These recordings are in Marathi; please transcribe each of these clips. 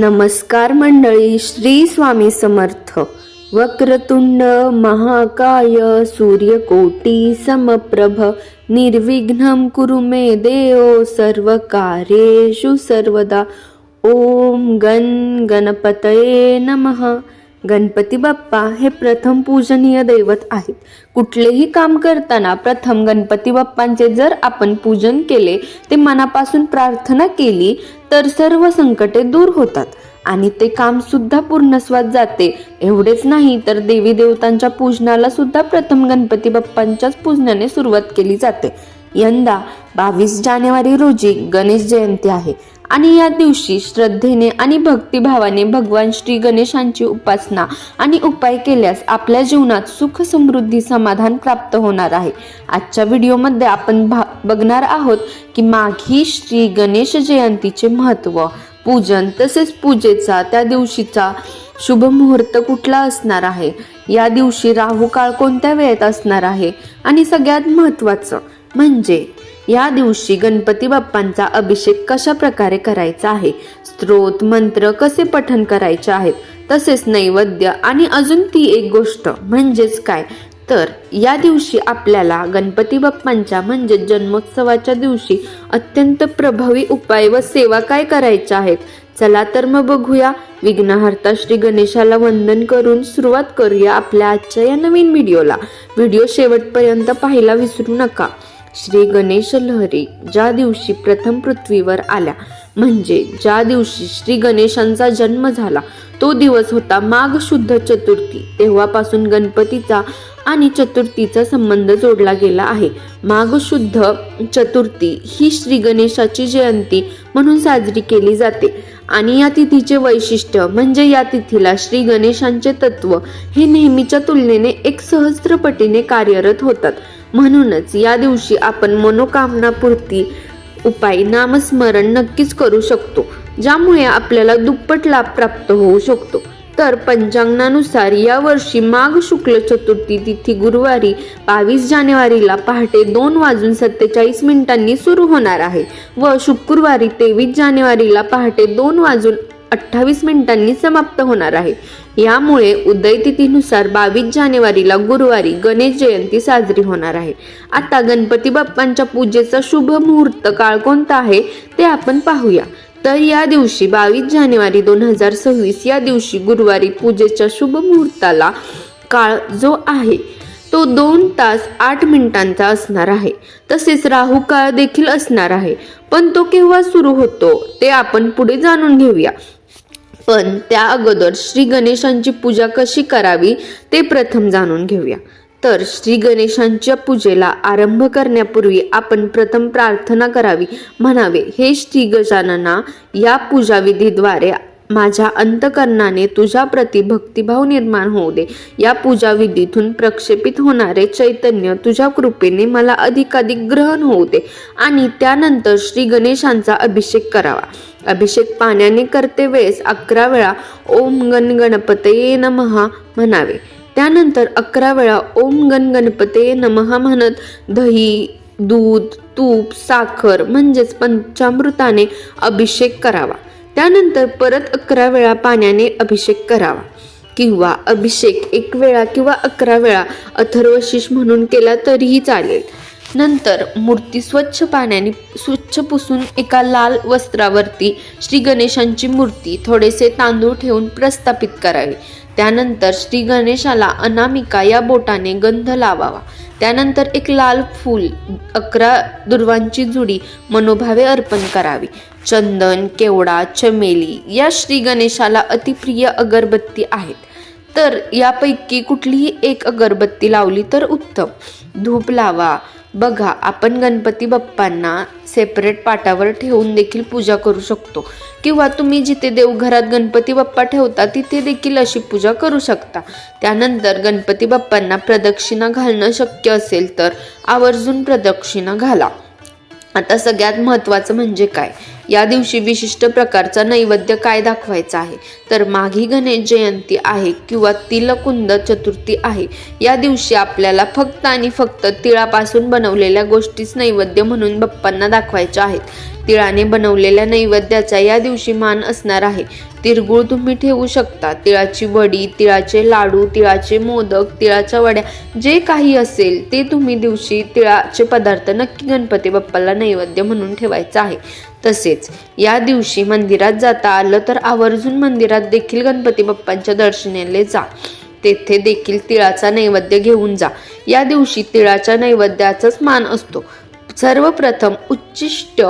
नमस्कार मंडळी श्री स्वामी समर्थ. वक्रतुंड महाकाय सूर्यकोटी समप्रभ. निर्विघ्न कुरु मे देव सर्व कार्येषु सर्वदा. ओम गण गणपतये नमः. गणपती बाप्पा हे प्रथम पूजनीय दैवत आहेत. कुठलेही काम करताना प्रथम गणपती बाप्पांचे जर आपण पूजन केले ते मनापासून प्रार्थना केली तर सर्व संकटे दूर होतात आणि ते काम सुद्धा पूर्णस्वात जाते. एवढेच नाही तर देवी देवतांच्या पूजनाला सुद्धा प्रथम गणपती बाप्पांच्याच पूजनाने सुरुवात केली जाते. यंदा बावीस जानेवारी रोजी गणेश जयंती आहे. आणि या दिवशी श्रद्धेने आणि भक्तिभावाने भगवान श्री गणेशांची उपासना आणि उपाय केल्यास आपल्या जीवनात सुख समृद्धी समाधान प्राप्त होणार आहे. आजच्या व्हिडिओमध्ये आपण भा बघणार आहोत की माघी श्री गणेश जयंतीचे महत्त्व. पूजन तसेच पूजेचा त्या दिवशीचा शुभ मुहूर्त कुठला असणार आहे? या दिवशी राहू काळ कोणत्या वेळेत असणार आहे? आणि सगळ्यात महत्त्वाचं म्हणजे या दिवशी गणपती बाप्पांचा अभिषेक कशा प्रकारे करायचा आहे? स्त्रोत मंत्र कसे पठन करायचे आहेत? तसेच नैवेद्य आणि अजून ती एक गोष्ट म्हणजेच काय? तर या दिवशी आपल्याला गणपती बाप्पांच्या म्हणजे जन्मोत्सवाच्या दिवशी अत्यंत प्रभावी उपाय व सेवा काय करायच्या आहेत? चला तर मग बघूया. विघ्नहर्ता श्री गणेशाला वंदन करून सुरुवात करूया आपल्या आजच्या या नवीन व्हिडिओला. व्हिडिओ शेवटपर्यंत पाहायला विसरू नका. श्री गणेश लहरी ज्या दिवशी प्रथम पृथ्वीवर आल्या म्हणजे ज्या दिवशी श्री गणेशांचा जन्म झाला तो दिवस होता माघ शुद्ध चतुर्थी. तेव्हापासून गणपतीचा आणि चतुर्थीचा संबंध जोडला गेला आहे. माघ शुद्ध चतुर्थी ही श्री गणेशाची जयंती म्हणून साजरी केली जाते. आणि या तिथीचे वैशिष्ट्य म्हणजे या तिथीला श्री गणेशांचे तत्व हे नेहमीच्या तुलनेने एक सहस्त्रपटीने कार्यरत होतात. म्हणूनच या दिवशी आपण मनोकामनापूर्ती उपाय नामस्मरण नक्कीच करू शकतो ज्यामुळे आपल्याला दुप्पट लाभ प्राप्त होऊ शकतो. तर पंचांगानुसार या वर्षी माघ शुक्ल चतुर्थी तिथी गुरुवारी बावीस जानेवारीला पहाटे दोन वाजून सत्तेचाळीस मिनिटांनी सुरू होणार आहे व शुक्रवारी तेवीस जानेवारीला पहाटे दोन वाजून अठ्ठावीस मिनिटांनी समाप्त होणार आहे. यामुळे उदयतिथीनुसार बावीस जानेवारीला गुरुवारी गणेश जयंती साजरी होणार आहे. आता गणपती बाप्पांच्या पूजेचा शुभ मुहूर्त काळ कोणता आहे ते आपण पाहूया. तर या दिवशी बावीस जानेवारी दोन हजार सव्वीस या दिवशी गुरुवारी पूजेच्या शुभ मुहूर्ताला काळ जो आहे तो दोन तास आठ मिनिटांचा असणार आहे. तसेच राहू काळ देखील असणार आहे. पण तो केव्हा सुरू होतो ते आपण पुढे जाणून घेऊया. पण त्या अगोदर श्री गणेशांची पूजा कशी करावी ते प्रथम जाणून घेऊया. तर श्री गणेशांच्या पूजेला आरंभ करण्यापूर्वी आपण प्रथम प्रार्थना करावी. म्हणावे हे श्री गजानना या पूजाविधीद्वारे माझ्या अंतकरणाने तुझ्याप्रती भक्तिभाव निर्माण होऊ दे. या पूजाविधीतून प्रक्षेपित होणारे चैतन्य तुझ्या कृपेने मला अधिकाधिक ग्रहण होऊ दे आणि त्यानंतर श्री गणेशांचा अभिषेक करावा. अभिषेक पाण्याने करते वेळेस अकरा वेळा ओम गण गणपतये नमहा म्हणावे. त्यानंतर अकरा वेळा ओम गण गणपतये नमहा म्हणत दही दूध तूप साखर म्हणजेच पंचामृताने अभिषेक करावा. त्यानंतर परत अकरा वेळा पाण्याने अभिषेक करावा. किंवा अभिषेक एक वेळा किंवा अकरा वेळा अथर्वशीष म्हणून केला तरीही चालेल. नंतर मूर्ती स्वच्छ पाण्याने स्वच्छ पुसून एका लाल वस्त्रावरती श्री गणेशांची मूर्ती थोडेसे तांदूळ ठेवून प्रस्थापित करावी. त्यानंतर श्री गणेशाला अनामिका या बोटाने गंध लावावा. त्यानंतर एक लाल फूल अकरा दुर्वांची जुडी मनोभावे अर्पण करावी. चंदन केवडा चमेली या श्री गणेशाला अतिप्रिय अगरबत्ती आहेत. तर यापैकी कुठलीही एक अगरबत्ती लावली तर उत्तम. धूप लावा. बघा आपण गणपती बाप्पांना सेपरेट पाटावर ठेवून देखील पूजा करू शकतो. किंवा तुम्ही जिथे देवघरात गणपती बाप्पा ठेवता तिथे देखील अशी पूजा करू शकता. त्यानंतर गणपती बाप्पांना प्रदक्षिणा घालणं शक्य असेल तर आवर्जून प्रदक्षिणा घाला. आता सगळ्यात महत्त्वाचं म्हणजे काय? या दिवशी विशिष्ट प्रकारचा नैवेद्य काय दाखवायचा आहे? तर माघी गणेश जयंती आहे किंवा तिलकुंद चतुर्थी आहे. या दिवशी आपल्याला फक्त आणि फक्त तिळापासून बनवलेल्या गोष्टीच नैवेद्य म्हणून बाप्पांना दाखवायच्या आहेत. तिळाने बनवलेल्या नैवेद्याचा या दिवशी मान असणार आहे. तिळगुळ तुम्ही ठेवू शकता. तिळाची वडी तिळाचे लाडू तिळाचे मोदक तिळाच्या वड्या जे काही असेल ते तुम्ही दिवशी तिळाचे पदार्थ नक्की गणपती बाप्पाला नैवेद्य म्हणून ठेवायचं आहे. तसेच या दिवशी मंदिरात जाता आलं तर आवर्जून मंदिरात देखील गणपती बाप्पांच्या दर्शनाला जा. तेथे देखील तिळाचा नैवेद्य घेऊन जा. या दिवशी तिळाच्या नैवेद्याचाच मान असतो. सर्वप्रथम उच्चिष्ट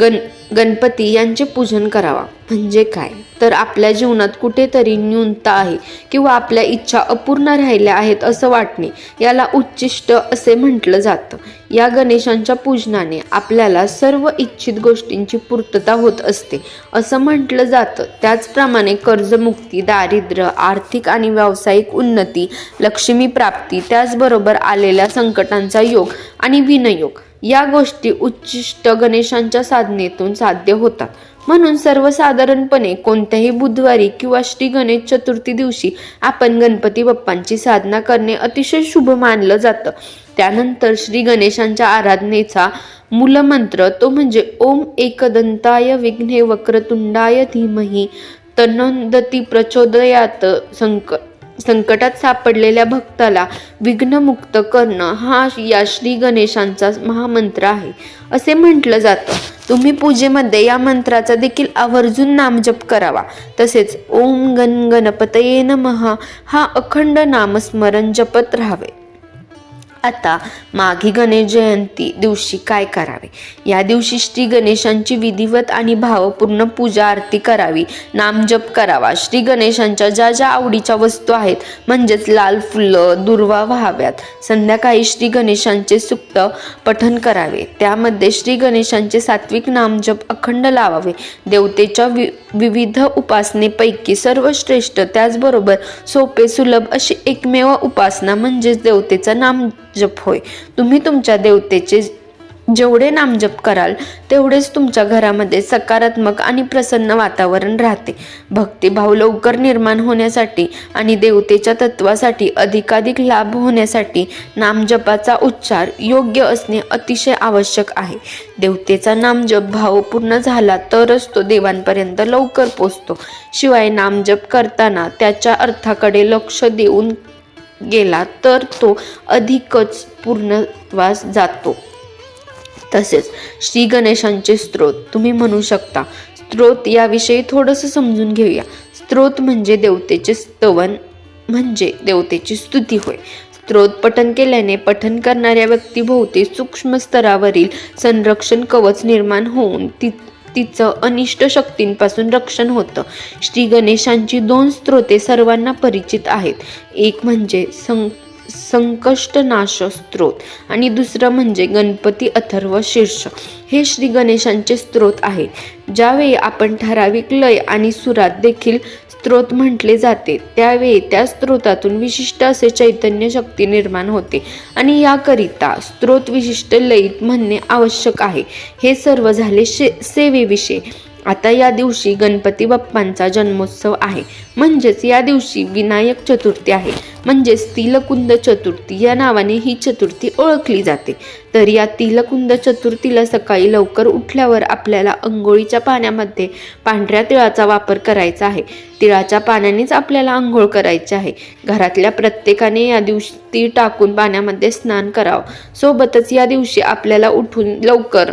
गण गणपती यांचे पूजन करावा. म्हणजे काय? तर आपल्या जीवनात कुठेतरी न्यूनता आहे किंवा आपल्या इच्छा अपूर्ण राहिल्या आहेत असं वाटणे याला उच्चिष्ट असे म्हटलं जातं. या गणेशांच्या पूजनाने आपल्याला सर्व इच्छित गोष्टींची पूर्तता होत असते असं म्हटलं जातं. त्याचप्रमाणे कर्जमुक्ती दारिद्र्य आर्थिक आणि व्यावसायिक उन्नती लक्ष्मी प्राप्ती त्याचबरोबर आलेल्या संकटांचा योग आणि विनयोग. या गोष्टी उच्चिष्ट गणेशांच्या साधनेतून साध्य होतात. म्हणून सर्वसाधारणपणे कोणत्याही बुधवारी किंवा श्री गणेश चतुर्थी दिवशी आपण गणपती बाप्पांची साधना करणे अतिशय शुभ मानलं जातं. त्यानंतर श्री गणेशांच्या आराधनेचा मूलमंत्र तो म्हणजे ओम एकदंताय विघ्ने वक्रतुंडाय धीमही तनंदती प्रचोदयात संक संकटात सापडलेल्या भक्ताला विघ्नमुक्त करणं हा या श्री गणेशांचा महामंत्र आहे. असे म्हटलं जातं. तुम्ही पूजेमध्ये या मंत्राचा देखील आवर्जून नामजप करावा. तसेच ओम गण गणपतये नमः हा अखंड नामस्मरण जपत राहावे. आता माघी गणेश जयंती दिवशी काय करावे? या दिवशी श्री गणेशांची विधिवत आणि भावपूर्ण पूजा आरती करावी. नामजप करावा. श्री गणेशांच्या ज्या ज्या आवडीच्या वस्तू आहेत म्हणजेच लाल फुलं दुर्वा व्हाव्यात. संध्याकाळी श्री गणेशांचे सुप्त पठन करावे. त्यामध्ये श्री गणेशांचे सात्विक नामजप अखंड लावावे. देवतेच्या वि विविध उपासनेपैकी सर्वश्रेष्ठ त्याचबरोबर सोपे सुलभ अशी एकमेव उपासना म्हणजेच देवतेचा नाम जप होय. तुम्ही तुमच्या देवतेचे जेवढे नामजप कराल तेवढेच तुमच्या घरामध्ये सकारात्मक आणि प्रसन्न वातावरण राहते. भक्तिभाव लवकर निर्माण होण्यासाठी आणि देवतेच्या तत्वासाठी अधिकाधिक लाभ होण्यासाठी नामजपाचा उच्चार योग्य असणे अतिशय आवश्यक आहे. देवतेचा नामजप भाव पूर्ण झाला तरच तो देवांपर्यंत लवकर पोचतो. शिवाय नामजप करताना त्याच्या अर्थाकडे लक्ष देऊन गेला तर तो अधिकच पूर्णवास जातो. तसेच श्री गणेशांचे स्त्रोत तुम्ही म्हणू शकता. स्त्रोत याविषयी थोडंसं समजून घेऊया. स्त्रोत म्हणजे देवतेचे स्तवन म्हणजे देवतेची स्तुती होय. स्त्रोत पठन केल्याने पठन करणाऱ्या व्यक्तीभोवती सूक्ष्म स्तरावरील संरक्षण कवच निर्माण होऊन ती तिचं अनिष्ट शक्तींपासून रक्षण होतं. श्री गणेशांची दोन स्त्रोते सर्वांना परिचित आहेत. एक म्हणजे सं संकष्टनाश स्त्रोत आणि दुसरं म्हणजे गणपती अथर्व शीर्ष. हे श्री गणेशांचे स्त्रोत आहे ज्यावेळी आपण ठराविक लय आणि सुरात देखील स्त्रोत म्हटले जाते त्यावेळी त्या स्त्रोतातून विशिष्ट असे चैतन्य शक्ती निर्माण होते. आणि याकरिता स्त्रोत विशिष्ट लयीत म्हणणे आवश्यक आहे. हे सर्व झाले शे सेवेविषयी. आता या दिवशी गणपती बाप्पांचा जन्मोत्सव आहे. म्हणजेच या दिवशी विनायक चतुर्थी आहे. म्हणजेच तिलकुंद चतुर्थी या नावाने ही चतुर्थी ओळखली जाते. तर या तिलकुंद चतुर्थीला सकाळी लवकर उठल्यावर आपल्याला अंघोळीच्या पाण्यामध्ये पांढऱ्या तिळाचा वापर करायचा आहे. तिळाच्या पाण्यानेच आपल्याला आंघोळ करायची आहे. घरातल्या प्रत्येकाने या दिवशी तीळ टाकून पाण्यामध्ये स्नान करावं. सोबतच या दिवशी आपल्याला उठून लवकर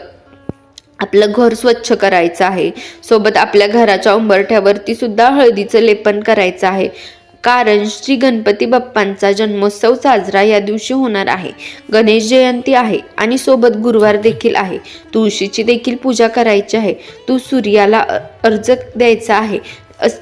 आपलं घर स्वच्छ करायचं आहे. सोबत आपल्या घराच्या उंबरठ्यावरती सुद्धा हळदीचं लेपन करायचं आहे. कारण श्री गणपती बाप्पांचा जन्मोत्सव साजरा या दिवशी होणार आहे. गणेश जयंती आहे आणि सोबत गुरुवार देखील आहे. तुळशीची देखील पूजा करायची आहे. तू सूर्याला अर्ज द्यायचा आहे. अस-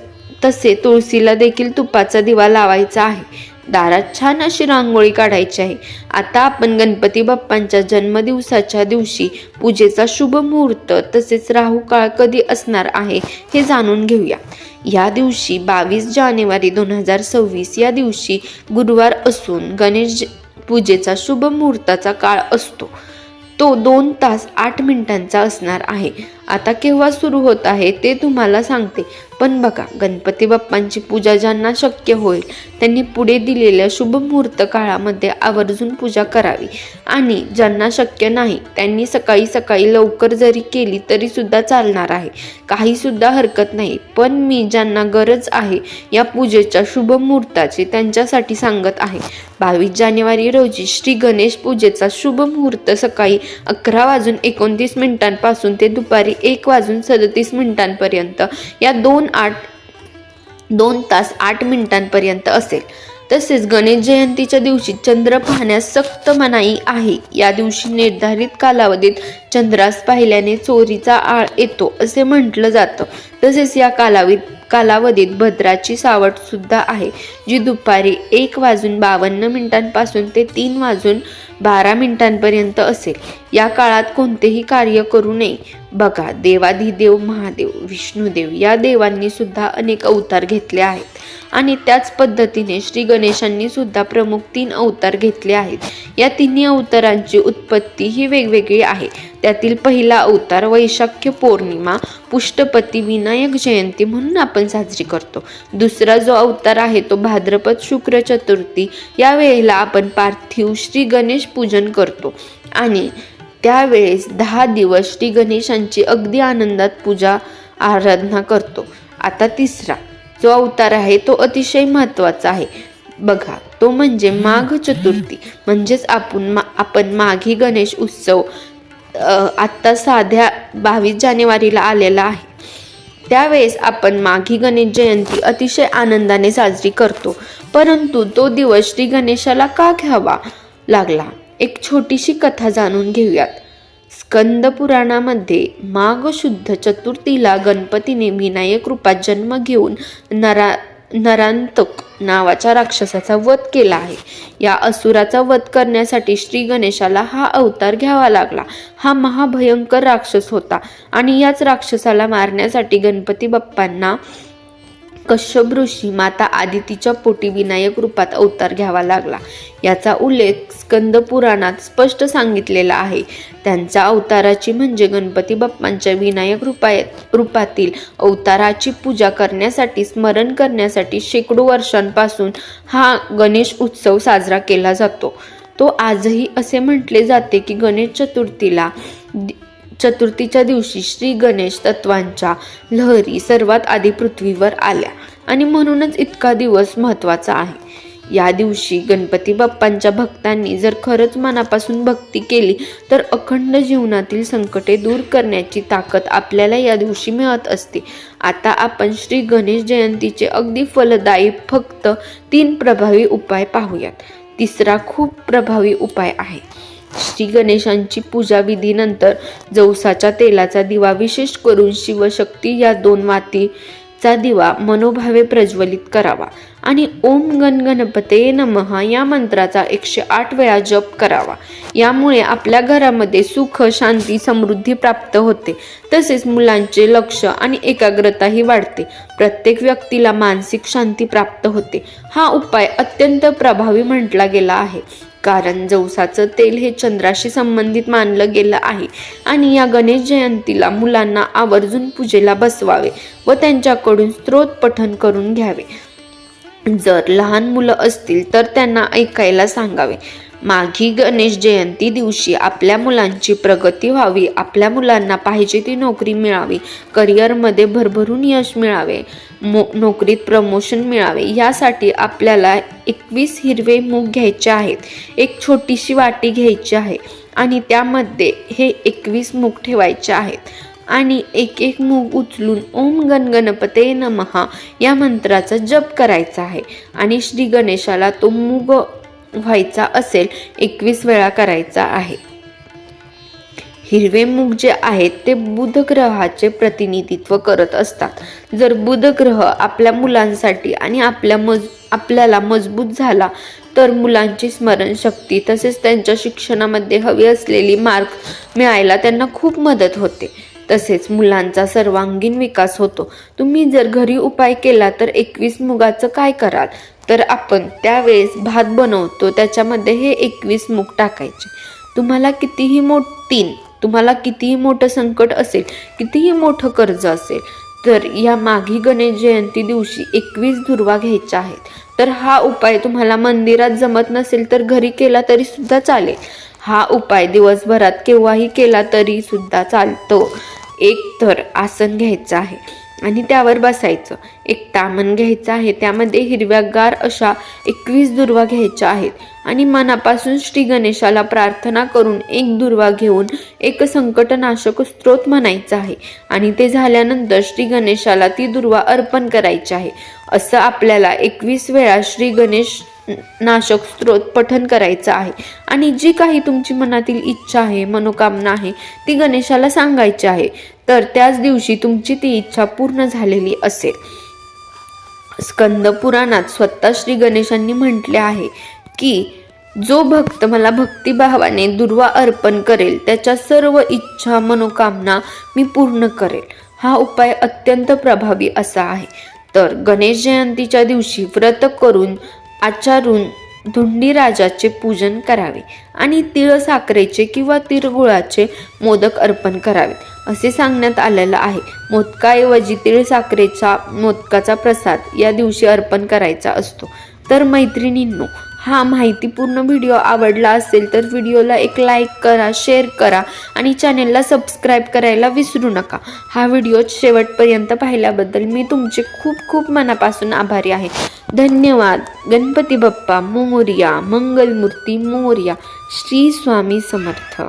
तसे तुळशीला देखील तुपाचा दिवा लावायचा आहे. दारात छान अशी रांगोळी काढायची आहे. आता आपण गणपती बाप्पांच्या जन्मदिवसाच्या दिवशी पूजेचा शुभ मुहूर्त तसेच राहू काळ कधी असणार आहे हे जाणून घेऊया. या दिवशी बावीस जानेवारी दोन हजार सव्वीस या दिवशी गुरुवार असून गणेश पूजेचा शुभ मुहूर्ताचा काळ असतो. तो दोन तास आठ मिनिटांचा असणार आहे. आता केव्हा सुरू होत आहे ते तुम्हाला सांगते. पण बघा गणपती बाप्पांची पूजा ज्यांना शक्य होईल त्यांनी पुढे दिलेल्या शुभ मुहूर्त काळामध्ये आवर्जून पूजा करावी. आणि ज्यांना शक्य नाही त्यांनी सकाळी सकाळी लवकर जरी केली तरी सुद्धा चालणार आहे. काही सुद्धा हरकत नाही. पण मी ज्यांना गरज आहे या पूजेच्या शुभ मुहूर्ताची त्यांच्यासाठी सांगत आहे. बावीस जानेवारी रोजी श्री गणेश पूजेचा शुभ मुहूर्त सकाळी अकरा वाजून एकोणतीस मिनिटांपासून ते दुपारी एक वाजून सदतीस मिनिटांपर्यंत. या दोन आठ दोन तास आठ मिनिटांपर्यंत असेल. तसेच गणेश जयंतीच्या दिवशी चंद्र पाहण्यास सक्त मनाई आहे. या दिवशी निर्धारित कालावधीत चंद्रास पाहिल्याने चोरीचा आळ येतो असे म्हटलं जातं. तसेच या कालावधीत कालावधीत भद्राची सावट सुद्धा आहे जी दुपारी एक वाजून बावन्न मिनिटांपासून ते तीन वाजून बारा मिनिटांपर्यंत असेल. या काळात कोणतेही कार्य करू नये. बघा देवाधिदेव महादेव विष्णुदेव या देवांनी सुद्धा अनेक अवतार घेतले आहेत. आणि त्याच पद्धतीने श्री गणेशांनी सुद्धा प्रमुख तीन अवतार घेतले आहेत. या तिन्ही अवतारांची उत्पत्ती ही वेगवेगळी आहे. त्यातील पहिला अवतार वैशाख्य पौर्णिमा पुष्टपती विनायक जयंती म्हणून आपण साजरी करतो. दुसरा जो अवतार आहे तो भाद्रपद शुक्र चतुर्थी. या वेळेला आपण पार्थिव श्री गणेश पूजन करतो. आणि त्यावेळेस दहा दिवस श्री गणेशांची अगदी आनंदात पूजा आराधना करतो. आता तिसरा जो अवतार आहे तो अतिशय महत्त्वाचा आहे. बघा तो म्हणजे माघ चतुर्थी. म्हणजेच आपण मा आपण माघी गणेश उत्सव आत्ता साध्या बावीस जानेवारीला आलेला आहे. त्यावेळेस आपण माघी गणेश जयंती अतिशय आनंदाने साजरी करतो. परंतु तो दिवस श्री गणेशाला का घ्यावा लागला? एक छोटीशी कथा जाणून घेऊयात. स्कंद पुराणामध्ये माघ शुद्ध चतुर्थीला गणपतीने विनायक रूपात जन्म घेऊन नरा नरांतक नावाच्या राक्षसाचा वध केला आहे. या असुराचा वध करण्यासाठी श्री गणेशाला हा अवतार घ्यावा लागला. हा महाभयंकर राक्षस होता आणि याच राक्षसाला मारण्यासाठी गणपती बाप्पांना कश्यप ऋषी माता आदितीच्या पोटी विनायक रूपात अवतार घ्यावा लागला. याचा उल्लेख स्कंद पुराणात स्पष्ट सांगितलेला आहे. त्यांच्या अवताराची म्हणजे गणपती बाप्पांच्या विनायक रूपाय रूपातील अवताराची पूजा करण्यासाठी स्मरण करण्यासाठी शेकडो वर्षांपासून हा गणेश उत्सव साजरा केला जातो. तो आजही असे म्हटले जाते की गणेश चतुर्थीला दि- चतुर्थीच्या दिवशी श्री गणेश तत्वांच्या लहरी सर्वात आधी पृथ्वीवर आल्या. आणि म्हणूनच इतका दिवस महत्त्वाचा आहे. या दिवशी गणपती बाप्पांच्या भक्तांनी जर खरंच मनापासून भक्ती केली तर अखंड जीवनातील संकटे दूर करण्याची ताकद आपल्याला या दिवशी मिळत असते. आता आपण श्री गणेश जयंतीचे अगदी फलदायी फक्त तीन प्रभावी उपाय पाहूयात. तिसरा खूप प्रभावी उपाय आहे. श्री गणेशांची पूजा विधीनंतर जवसाच्या तेलाचा दिवा विशेष करून शिवशक्ती या दोन मातीचा दिवा मनोभावे प्रज्वलित करावा. आणि ओम गण गणपते नमः या मंत्राचा एकशे आठ वेळा जप करावा. यामुळे आपल्या घरामध्ये सुख शांती समृद्धी प्राप्त होते. तसेच मुलांचे लक्ष आणि एकाग्रताही वाढते. प्रत्येक व्यक्तीला मानसिक शांती प्राप्त होते. हा उपाय अत्यंत प्रभावी म्हटला गेला आहे. कारण जवसाचं तेल हे चंद्राशी संबंधित मानलं गेलं आहे आणि या गणेश जयंतीला मुलांना आवर्जून पूजेला बसवावे व त्यांच्याकडून स्त्रोत पठन करून घ्यावे. जर लहान मुलं असतील तर त्यांना ऐकायला सांगावे. माघी गणेश जयंती दिवशी आपल्या मुलांची प्रगती व्हावी आपल्या मुलांना पाहिजे ती नोकरी मिळावी करिअरमध्ये भरभरून यश मिळावे मो नोकरीत प्रमोशन मिळावे यासाठी आपल्याला एकवीस हिरवे मूग घ्यायचे आहेत एक छोटीशी वाटी घ्यायची आहे आणि त्यामध्ये हे एकवीस मूग ठेवायचे आहेत आणि एक एक मूग उचलून ओम गणगणपते नमहा या मंत्राचा जप करायचा आहे आणि श्री गणेशाला तो मूग व्हायचा असेल एकवीस वेळा करायचा आहे. हिरवे मुख जे आहेत ते बुध ग्रहाचे प्रतिनिधित्व करत असतात. जर बुध ग्रह आपल्या मुलांसाठी आणि आपल्या मज आपल्याला मजबूत झाला तर मुलांची स्मरणशक्ती तसेच त्यांच्या शिक्षणामध्ये हवी असलेली मार्क मिळायला त्यांना खूप मदत होते. तसेच मुलांचा सर्वांगीण विकास होतो. तुम्ही जर घरी उपाय केला तर एकवीस मुगाचं काय कराल? तर आपण त्यावेळेस भात बनवतो त्याच्यामध्ये हे एकवीस मूग टाकायचे. तुम्हाला कितीही मोठ तीन तुम्हाला कितीही मोठं संकट असेल कितीही मोठं कर्ज असेल तर या माघी गणेश जयंती दिवशी एकवीस दुर्वा घ्यायच्या आहेत. तर हा उपाय तुम्हाला मंदिरात जमत नसेल तर घरी केला तरी सुद्धा चालेल. हा उपाय दिवसभरात केव्हाही केला तरी सुद्धा चालतो. एक तर आसन घ्यायचं आहे. आणि त्यावर बसायचं. एक तामण घ्यायचं आहे. त्यामध्ये हिरव्यागार अशा एकवीस दुर्वा घ्यायच्या आहेत. आणि मनापासून श्री गणेशाला प्रार्थना करून एक दुर्वा घेऊन एक संकटनाशक स्त्रोत म्हणायचं आहे. आणि ते झाल्यानंतर श्री गणेशाला ती दुर्वा अर्पण करायची आहे. असं आपल्याला एकवीस वेळा श्री गणेश नाशक स्त्रोत पठन करायचं आहे. आणि जी काही तुमची मनातील इच्छा आहे मनोकामना आहे ती गणेशाला सांगायची आहे. तर त्याच दिवशी तुमची ती इच्छा पूर्ण झालेली असेल. स्कंद पुराणात स्वतः श्री गणेशांनी म्हटले आहे की जो भक्त मला भक्तिभावाने दुर्वा अर्पण करेल त्याच्या सर्व इच्छा मनोकामना मी पूर्ण करेल. हा उपाय अत्यंत प्रभावी असा आहे. तर गणेश जयंतीच्या दिवशी व्रत करून आचारून धुंडी राजाचे पूजन करावे आणि तिळ साखरेचे किंवा तिळगुळाचे मोदक अर्पण करावे असे सांगण्यात आलेलं आहे. मोदकाऐवजी तिळ साखरेचा मोदकाचा प्रसाद या दिवशी अर्पण करायचा असतो. तर मैत्रिणींनो हा माहितीपूर्ण व्हिडिओ आवडला असेल तर व्हिडिओला एक लाईक करा शेअर करा आणि चॅनेलला सबस्क्राईब करायला विसरू नका. हा व्हिडिओ शेवटपर्यंत पाहिल्याबद्दल मी तुमचे खूप खूप मनापासून आभारी आहे. धन्यवाद. गणपती बाप्पा मोर्या मंगलमूर्ती मोर्या श्री स्वामी समर्थ.